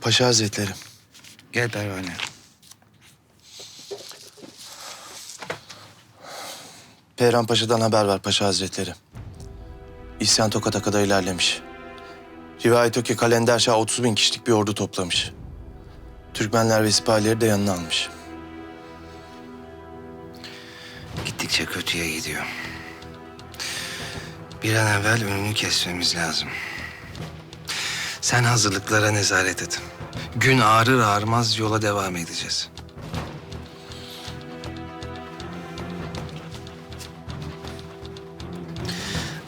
Paşa Hazretleri. Gel pervane. Peyran Paşa'dan haber var Paşa Hazretleri. İsyan Tokat'a kadar ilerlemiş. Rivayet o ki Kalender Şah 30 bin kişilik bir ordu toplamış. Türkmenler ve sipahileri de yanına almış. Gittikçe kötüye gidiyor. Bir an evvel önünü kesmemiz lazım. Sen hazırlıklara nezaret et. Gün ağrır ağrımaz yola devam edeceğiz.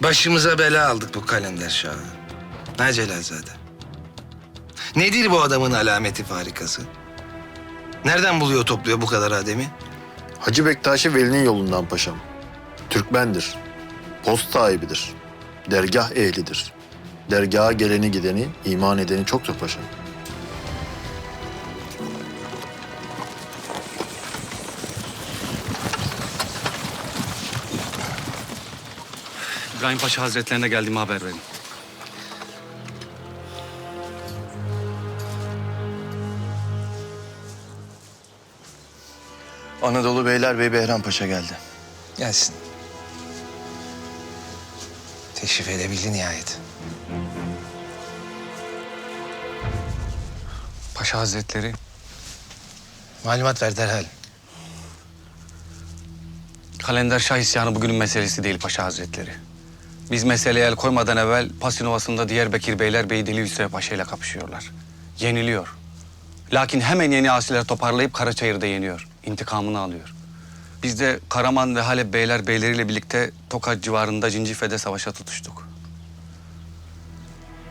Başımıza bela aldık bu kalender şahı. Ne Celalzade? Nedir bu adamın alameti farikası? Nereden buluyor topluyor bu kadar ademi? Hacı Bektaşi Veli'nin yolundan paşam. Türkmendir. Post sahibidir. Dergah ehlidir. Dergaha geleni gideni, iman edeni çoktur paşam. İbrahim Paşa Hazretlerine geldiğimi haber verin. Anadolu Beyler Bey Behram Paşa geldi. Gelsin. Teşrif edebildi nihayet. Paşa Hazretleri Malumat ver derhal. Kalender Şah isyanı bugünün meselesi değil Paşa Hazretleri. Biz meseleye el koymadan evvel Pasin Ovası'nda Diyarbakır Beyler Bey Deli Hüsrev Paşa ile kapışıyorlar. Yeniliyor. Lakin hemen yeni asiler toparlayıp Karaçayır'da yeniyor. İntikamını alıyor. Biz de Karaman ve Halep Beyler Beyleriyle birlikte Tokat civarında Cincife'de savaşa tutuştuk.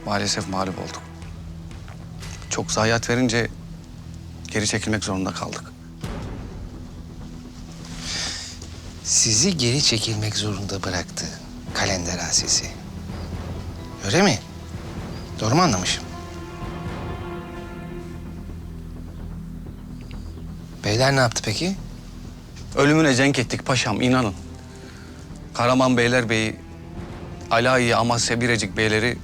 Maalesef mağlup olduk. Çok zayiat verince geri çekilmek zorunda kaldık. Sizi geri çekilmek zorunda bıraktı kalender asisi. Öyle mi? Doğru mu anlamışım? Beyler ne yaptı peki? Ölümüne cenk ettik paşam inanın. Karaman Beyler Bey'i, Alayi, Amasya, Birecik Beyleri,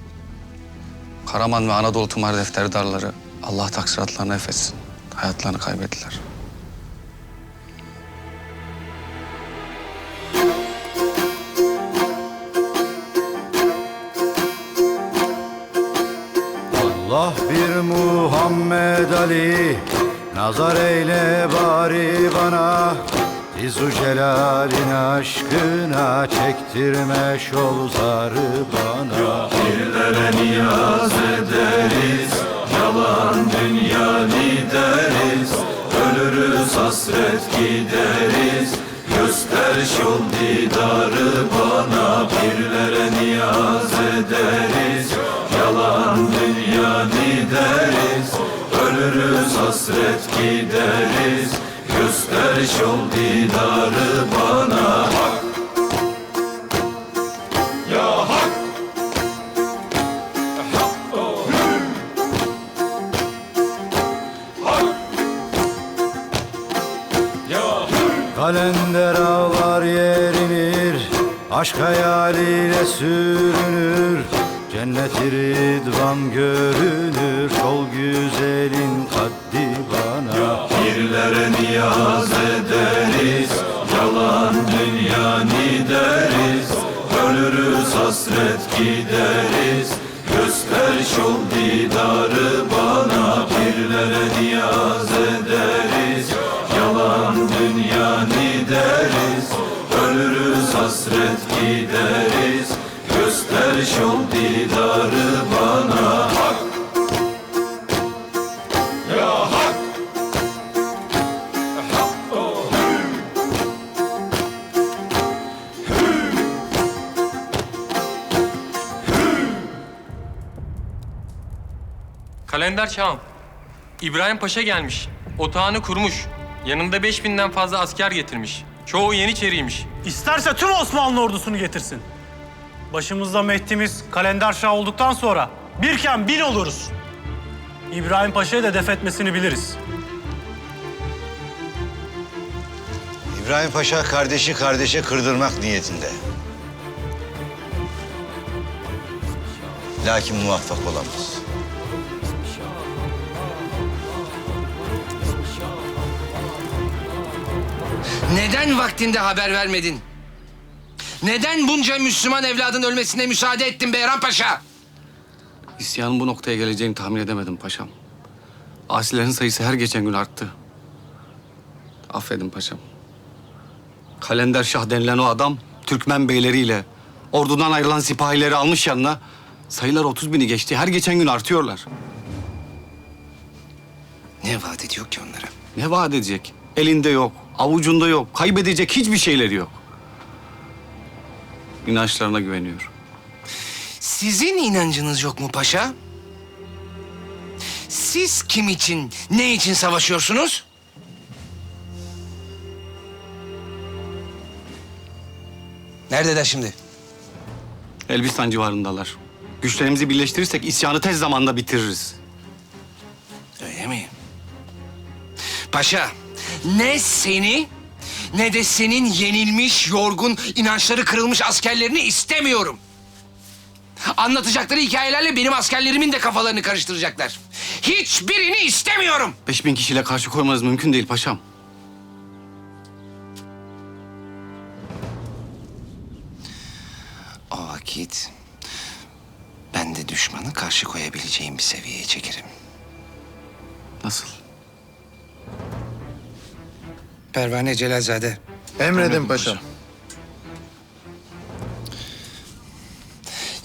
Karaman ve Anadolu Tımar Defterdarları Allah taksiratlarını affetsin. Hayatlarını kaybettiler. Allah bir Muhammed Ali Nazar eyle bari bana İzu celalin aşkına Çektirme şol zarı bana. Pirlere niyaz ederiz Yalan dünya lideriz. Ölürüz hasret gideriz Göster yol didarı bana. Pirlere niyaz ederiz Yalan dünya lideriz. Ölürüz hasret gideriz Göster yol didarı bana. Hak. Ya hak. Kalender ağlar yerinir Aşk hayaliyle sürünür. Cennet-i Ridvan görünür Şol güzelin kaddi bana. Pirlere niyaz ederiz Yalan dünya deriz Ölürüz hasret gideriz. Göster yol didarı bana Pirlere niyaz ederiz. Yalan dünya deriz Ölürüz hasret gideriz. Göster yol didarı bana Hak Kalender Çağım. İbrahim Paşa gelmiş. Otağını kurmuş. Yanında 5000'den fazla asker getirmiş. Çoğu Yeniçeriymiş. İsterse tüm Osmanlı ordusunu getirsin. Başımızda Mehdi'miz kalender şah olduktan sonra birken bin oluruz. İbrahim Paşa'yı da def etmesini biliriz. İbrahim Paşa kardeşi kardeşe kırdırmak niyetinde. Lakin muvaffak olamaz. Neden vaktinde haber vermedin? Neden bunca Müslüman evladın ölmesine müsaade ettin Beyran Paşa? İsyanın bu noktaya geleceğini tahmin edemedim paşam. Asilerin sayısı her geçen gün arttı. Affedin paşam. Kalender Şah denilen o adam Türkmen beyleriyle ordudan ayrılan sipahileri almış yanına. Sayılar 30 bini geçti. Her geçen gün artıyorlar. Ne vaat ediyor ki onlara? Ne vaat edecek? Elinde yok, avucunda yok, kaybedecek hiçbir şeyleri yok. İnançlarına güveniyor. Sizin inancınız yok mu paşa? Siz kim için, ne için savaşıyorsunuz? Neredeler şimdi? Elbistan civarındalar. Güçlerimizi birleştirirsek isyanı tez zamanda bitiririz. Öyle mi? Paşa, ne seni ne de senin yenilmiş, yorgun, inançları kırılmış askerlerini istemiyorum. Anlatacakları hikayelerle benim askerlerimin de kafalarını karıştıracaklar. Hiçbirini istemiyorum. Beş bin kişiyle karşı koymanız mümkün değil paşam. O vakit ben de düşmanı karşı koyabileceğim bir seviyeye çekerim. Nasıl? Pervane Celalzade. Emredin paşam.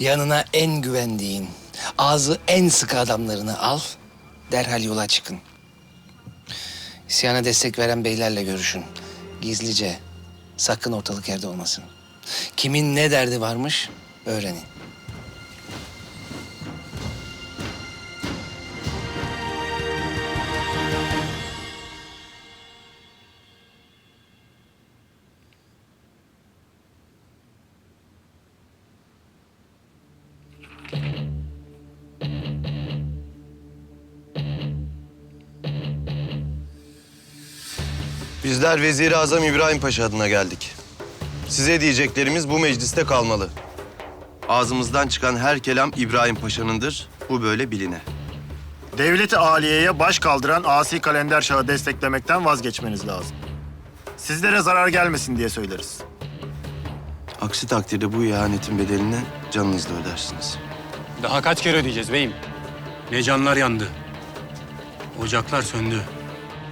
Yanına en güvendiğin, ağzı en sıkı adamlarını al, derhal yola çıkın. İsyana destek veren beylerle görüşün. Gizlice, sakın ortalık yerde olmasın. Kimin ne derdi varmış öğrenin. Bizler Vezir-i Azam İbrahim Paşa adına geldik. Size diyeceklerimiz bu mecliste kalmalı. Ağzımızdan çıkan her kelam İbrahim Paşa'nındır. Bu böyle biline. Devleti aliyeye baş kaldıran Asi Kalender Şah'ı desteklemekten vazgeçmeniz lazım. Sizlere zarar gelmesin diye söyleriz. Aksi takdirde bu ihanetin bedelini canınızla ödersiniz. Daha kaç kere ödeyeceğiz beyim? Ne canlar yandı. Ocaklar söndü.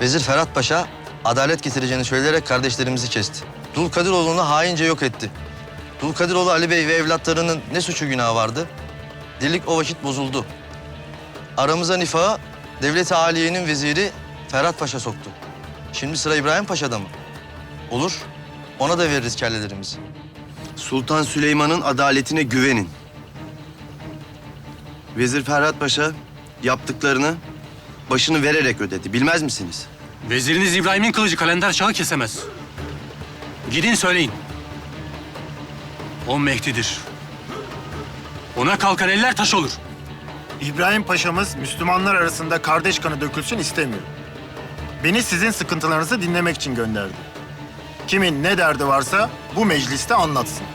Vezir Ferhat Paşa adalet getireceğini söyleyerek kardeşlerimizi kesti. Dulkadiroğlu'nu haince yok etti. Dulkadiroğlu Ali Bey ve evlatlarının ne suçu günahı vardı? Dirlik o vakit bozuldu. Aramıza nifahı devlet-i aliyenin veziri Ferhat Paşa soktu. Şimdi sıra İbrahim Paşa'da mı? Olur. Ona da veririz kellelerimizi. Sultan Süleyman'ın adaletine güvenin. Vezir Ferhat Paşa yaptıklarını başını vererek ödedi. Bilmez misiniz? Veziriniz İbrahim'in kılıcı kalender şahı kesemez. Gidin söyleyin. O Mehdi'dir. Ona kalkan eller taş olur. İbrahim Paşa'mız Müslümanlar arasında kardeş kanı dökülsün istemiyor. Beni sizin sıkıntılarınızı dinlemek için gönderdi. Kimin ne derdi varsa bu mecliste anlatsın.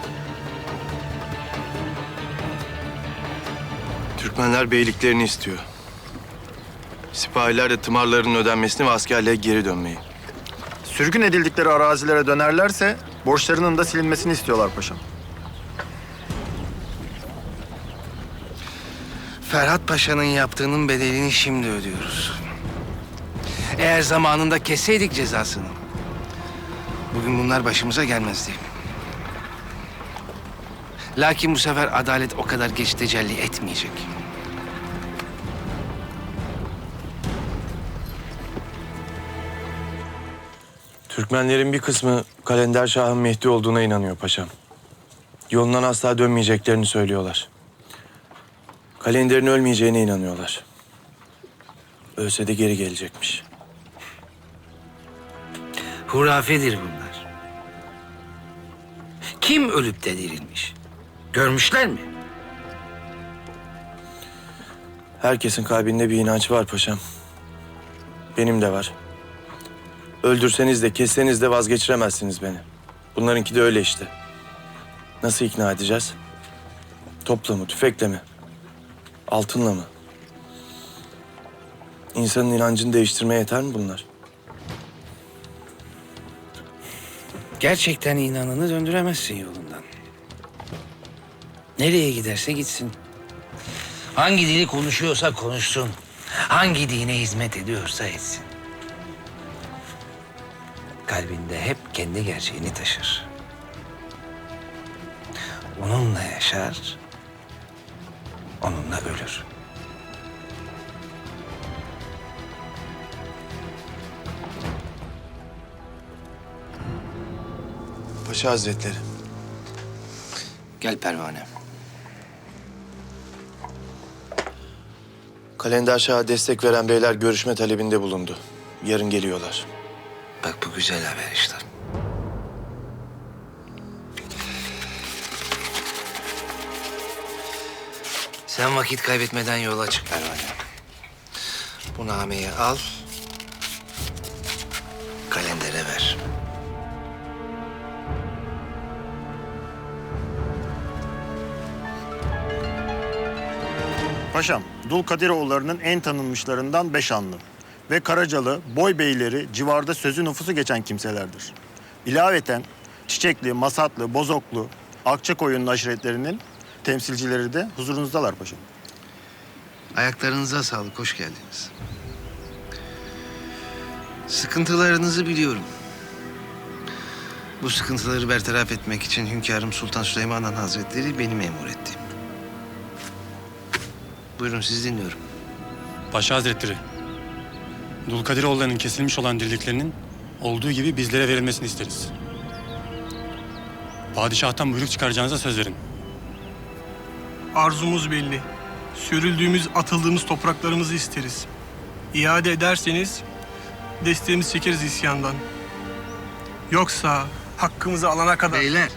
Türkmenler beyliklerini istiyor. Sipahiler de tımarların ödenmesini ve askerliğe geri dönmeyi. Sürgün edildikleri arazilere dönerlerse borçlarının da silinmesini istiyorlar paşam. Ferhat Paşa'nın yaptığının bedelini şimdi ödüyoruz. Eğer zamanında kesseydik cezasını, bugün bunlar başımıza gelmezdi. Lakin bu sefer adalet o kadar geç tecelli etmeyecek. Türkmenlerin bir kısmı Kalender Şah'ın Mehdi olduğuna inanıyor paşam. Yolundan asla dönmeyeceklerini söylüyorlar. Kalender'in ölmeyeceğine inanıyorlar. Ölse de geri gelecekmiş. Hurafedir bunlar. Kim ölüp de dirilmiş? Görmüşler mi? Herkesin kalbinde bir inanç var paşam. Benim de var. Öldürseniz de kesseniz de vazgeçiremezsiniz beni. Bunlarınki de öyle işte. Nasıl ikna edeceğiz? Topla mı, tüfekle mi? Altınla mı? İnsanın inancını değiştirmeye yeter mi bunlar? Gerçekten inanını döndüremezsin yolundan. Nereye giderse gitsin. Hangi dili konuşuyorsa konuşsun. Hangi dine hizmet ediyorsa etsin. Kalbinde hep kendi gerçeğini taşır. Onunla yaşar, onunla ölür. Paşa Hazretleri. Gel pervane. Kalender Şah'a destek veren beyler görüşme talebinde bulundu. Yarın geliyorlar. Bak bu güzel haber işte. Sen vakit kaybetmeden yola çık pervane. Bu nameyi al. Kalendere ver. Paşam, Dulkadiroğullarının en tanınmışlarından Beşanlı ve Karacalı, Boy Beyleri civarda sözü nüfusu geçen kimselerdir. İlaveten Çiçekli, Masatlı, Bozoklu, Akçakoyunlu aşiretlerinin temsilcileri de huzurunuzdalar paşam. Ayaklarınıza sağlık, hoş geldiniz. Sıkıntılarınızı biliyorum. Bu sıkıntıları bertaraf etmek için Hünkârım Sultan Süleyman Han Hazretleri beni memur etti. Buyurun siz dinliyorum. Paşa Hazretleri, Dulkadiroğulları'nın kesilmiş olan dirliklerinin olduğu gibi bizlere verilmesini isteriz. Padişah'tan buyruk çıkaracağınıza söz verin. Arzumuz belli. Sürüldüğümüz, atıldığımız topraklarımızı isteriz. İade ederseniz desteğimizi çekeriz isyandan. Yoksa hakkımızı alana kadar... Beyler,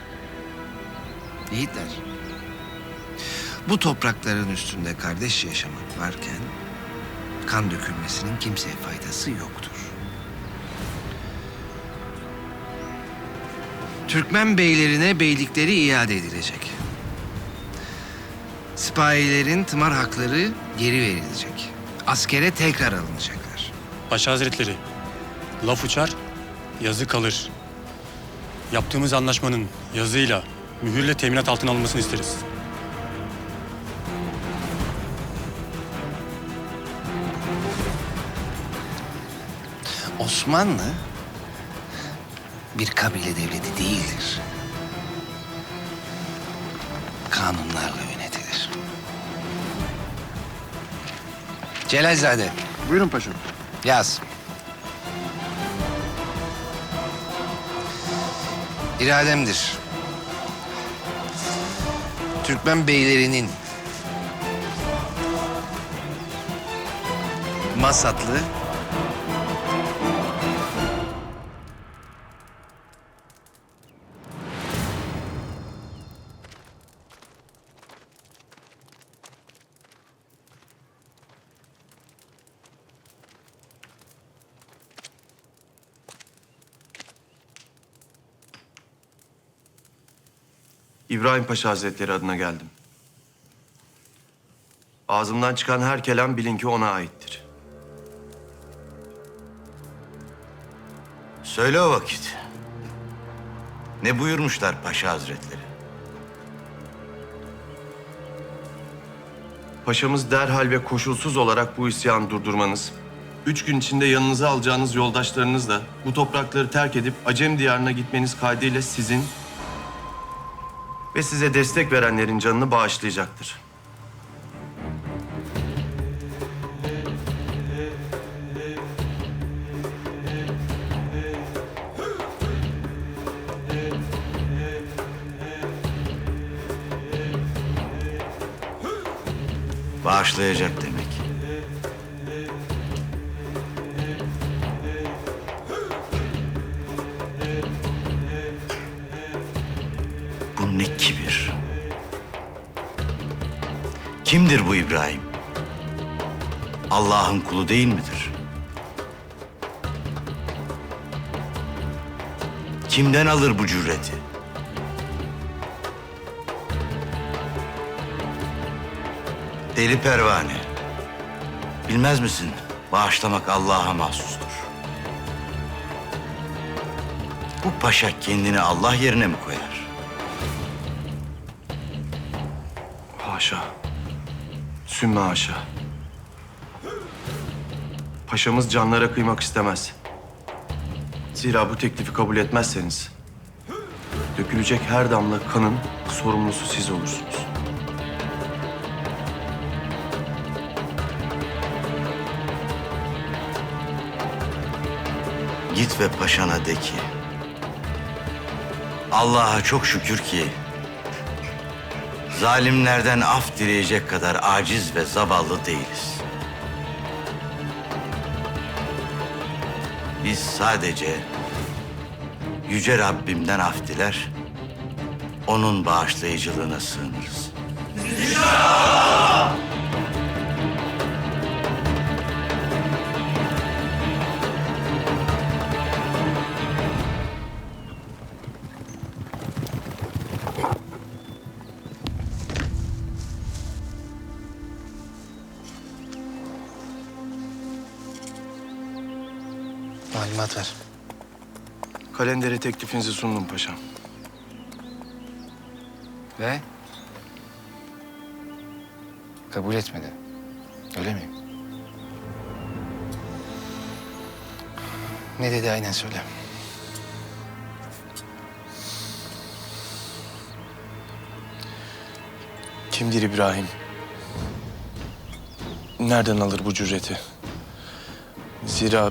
yiğitler. Bu toprakların üstünde kardeş yaşamak varken kan dökülmesinin kimseye faydası yoktur. Türkmen beylerine beylikleri iade edilecek. Sipahilerin tımar hakları geri verilecek. Askere tekrar alınacaklar. Paşa Hazretleri, laf uçar, yazı kalır. Yaptığımız anlaşmanın yazıyla, mühürle teminat altına alınmasını isteriz. Osmanlı bir kabile devleti değildir. Kanunlarla yönetilir. Celalzade Buyurun paşam. yaz. İrademdir. Türkmen beylerinin Masatlı İbrahim Paşa Hazretleri adına geldim. Ağzımdan çıkan her kelam bilin ki ona aittir. Söyle o vakit. Ne buyurmuşlar Paşa Hazretleri? Paşamız derhal ve koşulsuz olarak bu isyanı durdurmanız, üç gün içinde yanınıza alacağınız yoldaşlarınızla bu toprakları terk edip Acem diyarına gitmeniz kaydıyla sizin ve size destek verenlerin canını bağışlayacaktır. Bağışlayacak Kimdir bu İbrahim? Allah'ın kulu değil midir? Kimden alır bu cüreti? Deli pervane. Bilmez misin? Bağışlamak Allah'a mahsustur. Bu paşa kendini Allah yerine mi koyar? Sümme haşa. Paşamız canlara kıymak istemez. Zira bu teklifi kabul etmezseniz... ...dökülecek her damla kanın sorumlusu siz olursunuz. Git ve paşana de ki... Allah'a çok şükür ki... ...zalimlerden af dileyecek kadar aciz ve zavallı değiliz. Biz sadece... Yüce Rabbimden af diler... ...onun bağışlayıcılığına sığınırız. Malumat Kalendere teklifinizi sundum paşam. Ve? Kabul etmedi. Öyle mi? Ne dedi aynen söyle. Kimdir İbrahim? Nereden alır bu cüreti? Zira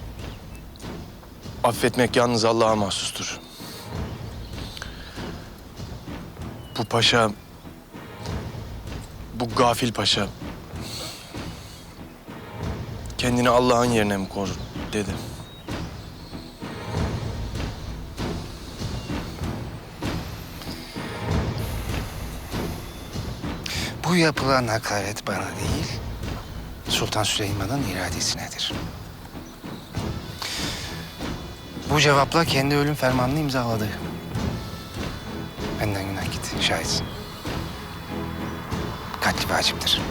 affetmek yalnız Allah'a mahsustur. Bu paşa, bu gafil paşa kendini Allah'ın yerine mi korur dedi. Bu yapılan hakaret bana değil, Sultan Süleyman'ın iradesinedir. Bu cevapla kendi ölüm fermanını imzaladı. Benden günah git, şahitsin. Katli vaciptir.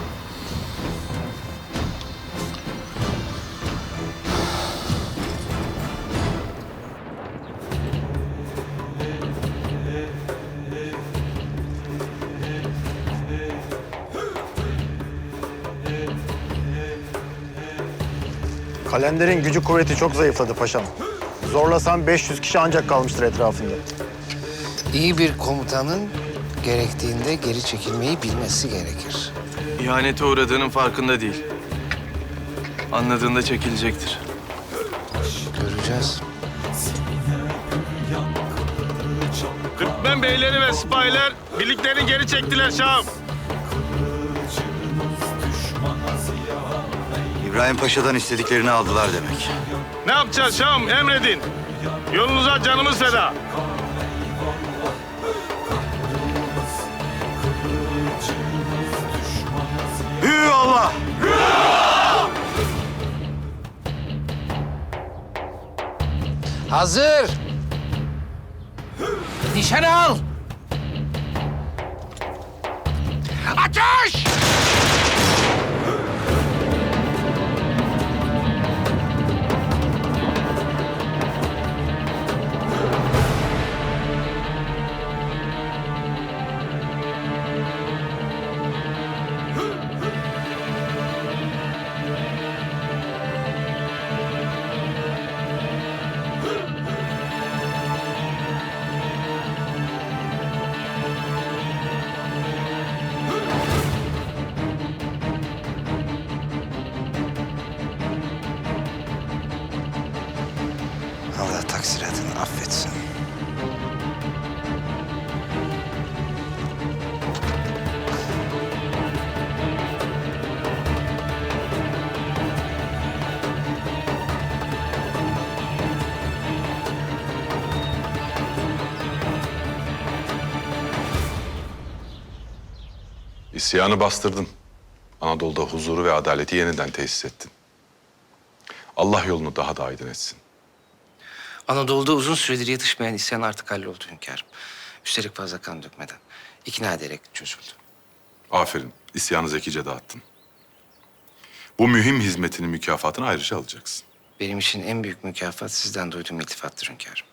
Kalenderin gücü kuvveti çok zayıfladı paşam. Zorlasan 500 kişi ancak kalmıştır etrafında. İyi bir komutanın gerektiğinde geri çekilmeyi bilmesi gerekir. İhanete uğradığının farkında değil. Anladığında çekilecektir. Göreceğiz. Türkmen beyleri ve sipahiler birliklerini geri çektiler Şahım. İbrahim Paşa'dan istediklerini aldılar demek. Ne yapacağız Şahım emredin. Yolunuza canımız feda. Hü Allah! Hazır. Nişan al. Ateş! İsyanı bastırdın. Anadolu'da huzuru ve adaleti yeniden tesis ettin. Allah yolunu daha da aydın etsin. Anadolu'da uzun süredir yatışmayan isyan artık halloldu hünkârım. Üstelik fazla kan dökmeden. ikna ederek çözüldü. Aferin, isyanı zekice dağıttın. Bu mühim hizmetinin mükafatını ayrıca alacaksın. Benim için en büyük mükafat sizden duyduğum iltifattır hünkârım.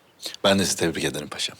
Ben de sizi tebrik ederim paşam.